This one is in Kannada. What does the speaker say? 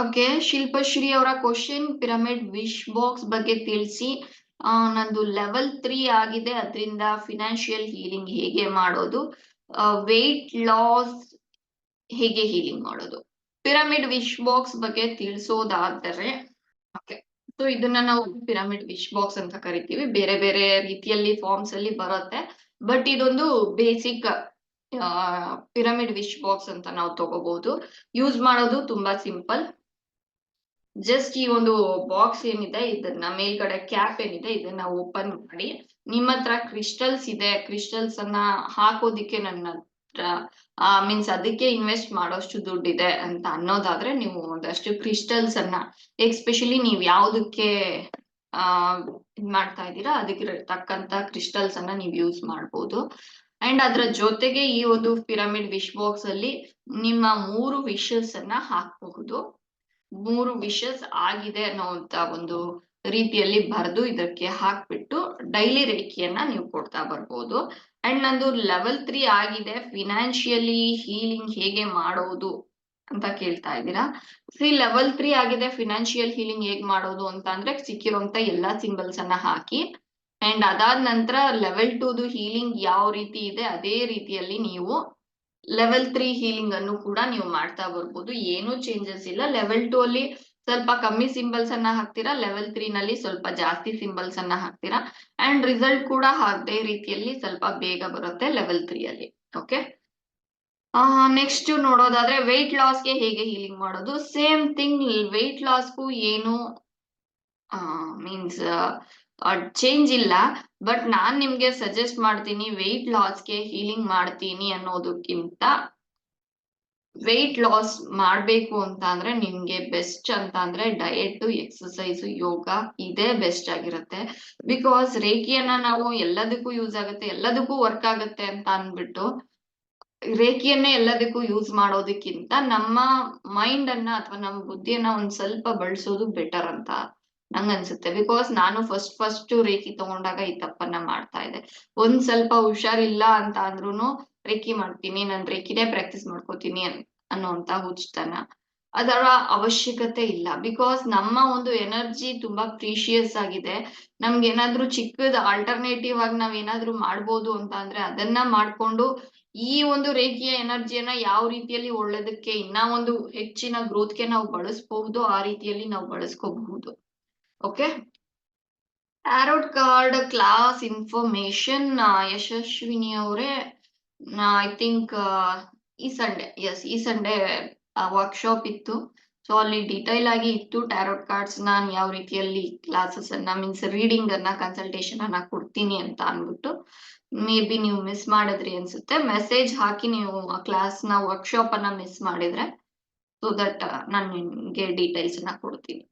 ಓಕೆ ಶಿಲ್ಪಶ್ರೀ ಅವರ ಕ್ವಶನ್ ಪಿರಮಿಡ್ ವಿಶ್ ಬಾಕ್ಸ್ ಬಗ್ಗೆ ತಿಳಿಸಿ. ನಂದು ಲೆವೆಲ್ ತ್ರೀ ಆಗಿದೆ. ಅದರಿಂದ ಫಿನಾನ್ಷಿಯಲ್ ಹೀಲಿಂಗ್ ಹೇಗೆ ಮಾಡೋದು? ವೆಯ್ಟ್ ಲಾಸ್ ಹೇಗೆ ಹೀಲಿಂಗ್ ಮಾಡೋದು? ಪಿರಮಿಡ್ ವಿಶ್ ಬಾಕ್ಸ್ ಬಗ್ಗೆ ತಿಳಿಸೋದಾದರೆ ಸೊ ಇದನ್ನ ನಾವು ಪಿರಮಿಡ್ ವಿಶ್ ಬಾಕ್ಸ್ ಅಂತ ಕರಿತೀವಿ. ಬೇರೆ ಬೇರೆ ರೀತಿಯಲ್ಲಿ ಫಾರ್ಮ್ಸ್ ಅಲ್ಲಿ ಬರುತ್ತೆ. ಬಟ್ ಇದೊಂದು ಬೇಸಿಕ್ ಪಿರಮಿಡ್ ವಿಶ್ ಬಾಕ್ಸ್ ಅಂತ ನಾವು ತಗೋಬಹುದು ಯೂಸ್ ಮಾಡೋದು ತುಂಬಾ ಸಿಂಪಲ್ ಜಸ್ಟ್ ಈ ಒಂದು ಬಾಕ್ಸ್ ಏನಿದೆ, ಇದನ್ನ ಮೇಲ್ಗಡೆ ಕ್ಯಾಪ್ ಏನಿದೆ, ಇದನ್ನ ಓಪನ್ ಮಾಡಿ. ನಿಮ್ಮ ಹತ್ರ ಕ್ರಿಸ್ಟಲ್ಸ್ ಇದೆ ಕ್ರಿಸ್ಟಲ್ಸ್ ಅನ್ನ ಹಾಕೋದಿಕ್ಕೆ ನನ್ನ ಮೀನ್ಸ್ ಅದಕ್ಕೆ ಇನ್ವೆಸ್ಟ್ ಮಾಡೋಷ್ಟು ದುಡ್ಡಿದೆ ಅಂತ ಅನ್ನೋದಾದ್ರೆ ನೀವು ಒಂದಷ್ಟು ಕ್ರಿಸ್ಟಲ್ಸ್ ಅನ್ನ ಎಸ್ಪೆಷಲಿ ನೀವ್ ಯಾವ್ದಕ್ಕೆ, ಆ, ಇದ್ ಮಾಡ್ತಾ ಇದ್ದೀರಾ, ಅದಕ್ಕೆ ತಕ್ಕಂತ ಕ್ರಿಸ್ಟಲ್ಸ್ ಅನ್ನ ನೀವು ಯೂಸ್ ಮಾಡ್ಬೋದು. ಅಂಡ್ ಅದ್ರ ಜೊತೆಗೆ ಈ ಒಂದು ಪಿರಮಿಡ್ ವಿಶ್ ಬಾಕ್ಸ್ ಅಲ್ಲಿ ನಿಮ್ಮ ಮೂರು ವಿಶಸ್ ಅನ್ನ ಹಾಕಬಹುದು. ಮೂರು ವಿಶಸ್ ಆಗಿದೆ ಅನ್ನೋಂತ ಒಂದು ರೀತಿಯಲ್ಲಿ ಬರೆದು ಇದಕ್ಕೆ ಹಾಕ್ಬಿಟ್ಟು ಡೈಲಿ ರೇಖಿಯನ್ನ ನೀವು ಕೊಡ್ತಾ ಬರ್ಬೋದು. ಅಂಡ್ ನಂದು ಲೆವೆಲ್ ತ್ರೀ ಆಗಿದೆ. ಫಿನಾನ್ಷಿಯಲಿ ಹೀಲಿಂಗ್ ಹೇಗೆ ಮಾಡೋದು ಅಂತ ಕೇಳ್ತಾ ಇದ್ದೀರಾ? ಸಿ ಲೆವೆಲ್ ತ್ರೀ ಆಗಿದೆ. ಫಿನಾನ್ಷಿಯಲ್ ಹೀಲಿಂಗ್ ಹೇಗ್ ಮಾಡೋದು ಅಂತ ಅಂದ್ರೆ ಸಿಕ್ಕಿರುವಂತ ಎಲ್ಲಾ ಸಿಂಬಲ್ಸ್ ಅನ್ನ ಹಾಕಿ. ಅಂಡ್ ಅದಾದ ನಂತರ ಲೆವೆಲ್ ಟೂದು ಹೀಲಿಂಗ್ ಯಾವ ರೀತಿ ಇದೆ, ಅದೇ ರೀತಿಯಲ್ಲಿ ನೀವು ಲೆವೆಲ್ ತ್ರೀ ಹೀಲಿಂಗ್ ಅನ್ನು ಕೂಡ ನೀವು ಮಾಡ್ತಾ ಬರ್ಬೋದು. ಏನು ಚೇಂಜಸ್ ಇಲ್ಲ. ಲೆವೆಲ್ ಟೂ ಅಲ್ಲಿ ಸ್ವಲ್ಪ ಕಮ್ಮಿ ಸಿಂಬಲ್ಸ್ ಅನ್ನ ಹಾಕ್ತೀರಾ? ಲೆವೆಲ್ ತ್ರೀ ನಲ್ಲಿ ಸ್ವಲ್ಪ ಜಾಸ್ತಿ ಸಿಂಬಲ್ಸ್ ಅನ್ನ ಹಾಕ್ತೀರಾ? ಅಂಡ್ ರಿಸಲ್ಟ್ ಕೂಡ ಅದೇ ರೀತಿಯಲ್ಲಿ ಸ್ವಲ್ಪ ಬೇಗ ಬರುತ್ತೆ ಲೆವೆಲ್ ತ್ರೀ ಅಲ್ಲಿ. ಓಕೆ ನೆಕ್ಸ್ಟ್ ನೋಡೋದಾದ್ರೆ ವೆಯ್ಟ್ ಲಾಸ್ಗೆ ಹೇಗೆ ಹೀಲಿಂಗ್ ಮಾಡೋದು? ಸೇಮ್ ಥಿಂಗ್ ವೆಯ್ಟ್ ಲಾಸ್ಗೂ ಏನು ಮೀನ್ಸ್ ಚೇಂಜ್ ಇಲ್ಲ. ಬಟ್ ನಾನ್ ನಿಮ್ಗೆ ಸಜೆಸ್ಟ್ ಮಾಡ್ತೀನಿ ವೆಯ್ಟ್ ಲಾಸ್ಗೆ ಹೀಲಿಂಗ್ ಮಾಡ್ತೀನಿ ಅನ್ನೋದಕ್ಕಿಂತ ವೆಯ್ಟ್ ಲಾಸ್ ಮಾಡ್ಬೇಕು ಅಂತ ಅಂದ್ರೆ ನಿಮ್ಗೆ ಬೆಸ್ಟ್ ಅಂತ ಅಂದ್ರೆ ಡಯಟ್ ಎಕ್ಸಸೈಸ್ ಯೋಗ ಇದೇ ಬೆಸ್ಟ್ ಆಗಿರುತ್ತೆ. ಬಿಕಾಸ್ ರೇಖಿಯನ್ನ ನಾವು ಎಲ್ಲದಕ್ಕೂ ಯೂಸ್ ಆಗುತ್ತೆ, ಎಲ್ಲದಕ್ಕೂ ವರ್ಕ್ ಆಗುತ್ತೆ ಅಂತ ಅನ್ಬಿಟ್ಟು ರೇಖಿಯನ್ನೇ ಎಲ್ಲದಕ್ಕೂ ಯೂಸ್ ಮಾಡೋದಕ್ಕಿಂತ ನಮ್ಮ ಮೈಂಡ್ ಅನ್ನ ಅಥವಾ ನಮ್ಮ ಬುದ್ಧಿಯನ್ನ ಒಂದ್ ಸ್ವಲ್ಪ ಬಳಸೋದು ಬೆಟರ್ ಅಂತ. ನಂಗ್ ಅನ್ಸುತ್ತೆ ಬಿಕಾಸ್ ನಾನು ಫಸ್ಟ್ ಫಸ್ಟ್ ರೇಖಿ ತಗೊಂಡಾಗ ಈ ತಪ್ಪನ್ನ ಮಾಡ್ತಾ ಇದೆ ಒಂದ್ ಸ್ವಲ್ಪ ಹುಷಾರಿಲ್ಲ ಅಂತ ಅಂದ್ರೂನು ರೇಖಿ ಮಾಡ್ತೀನಿ, ನಾನ್ ರೇಖಿನೇ ಪ್ರಾಕ್ಟೀಸ್ ಮಾಡ್ಕೋತೀನಿ ಅನ್ನೋಂತ ಹುಚ್ಚತನ. ಅದರ ಅವಶ್ಯಕತೆ ಇಲ್ಲ. ಬಿಕಾಸ್ ನಮ್ಮ ಒಂದು ಎನರ್ಜಿ ತುಂಬಾ ಪ್ರೀಶಿಯಸ್ ಆಗಿದೆ. ನಮ್ಗೆ ಏನಾದ್ರೂ ಚಿಕ್ಕದ ಆಲ್ಟರ್ನೇಟಿವ್ ಆಗಿ ನಾವ್ ಏನಾದ್ರೂ ಮಾಡ್ಬೋದು ಅಂತ ಅಂದ್ರೆ ಅದನ್ನ ಮಾಡ್ಕೊಂಡು ಈ ಒಂದು ರೇಖೆಯ ಎನರ್ಜಿಯನ್ನ ಯಾವ ರೀತಿಯಲ್ಲಿ ಒಳ್ಳೇದಕ್ಕೆ ಇನ್ನ ಒಂದು ಹೆಚ್ಚಿನ ಗ್ರೋತ್ಗೆ ನಾವು ಬಳಸಬಹುದು, ಆ ರೀತಿಯಲ್ಲಿ ನಾವು ಬಳಸ್ಕೋಬಹುದು. Okay tarot card class information Yashaswini ಅವರೇ. ಐ ಥಿಂಕ್ ಈ ಸಂಡೇ ಎಸ್ ಈ ಸಂಡೇ ವರ್ಕ್ಶಾಪ್ ಇತ್ತು. ಸೊ ಅಲ್ಲಿ ಡೀಟೈಲ್ ಆಗಿ ಇತ್ತು ಟ್ಯಾರೋಟ್ ಕಾರ್ಡ್ಸ್ ನಾನು ಯಾವ ರೀತಿಯಲ್ಲಿ ಕ್ಲಾಸಸ್ ಅನ್ನ ಮೀನ್ಸ್ ರೀಡಿಂಗ್ ಅನ್ನ ಕನ್ಸಲ್ಟೇಷನ್ ಅನ್ನ ಕೊಡ್ತೀನಿ ಅಂತ ಅನ್ಬಿಟ್ಟು ಮೇ ಬಿ ನೀವು ಮಿಸ್ ಮಾಡಿದ್ರಿ ಅನ್ಸುತ್ತೆ. ಮೆಸೇಜ್ ಹಾಕಿ ನೀವು ಕ್ಲಾಸ್ನ ವರ್ಕ್ಶಾಪ್ ಅನ್ನ ಮಿಸ್ ಮಾಡಿದ್ರೆ ಸೊ ದಟ್ ನಾನು ನಿಮ್ಗೆ ಡೀಟೇಲ್ಸ್ ಅನ್ನ ಕೊಡ್ತೀನಿ.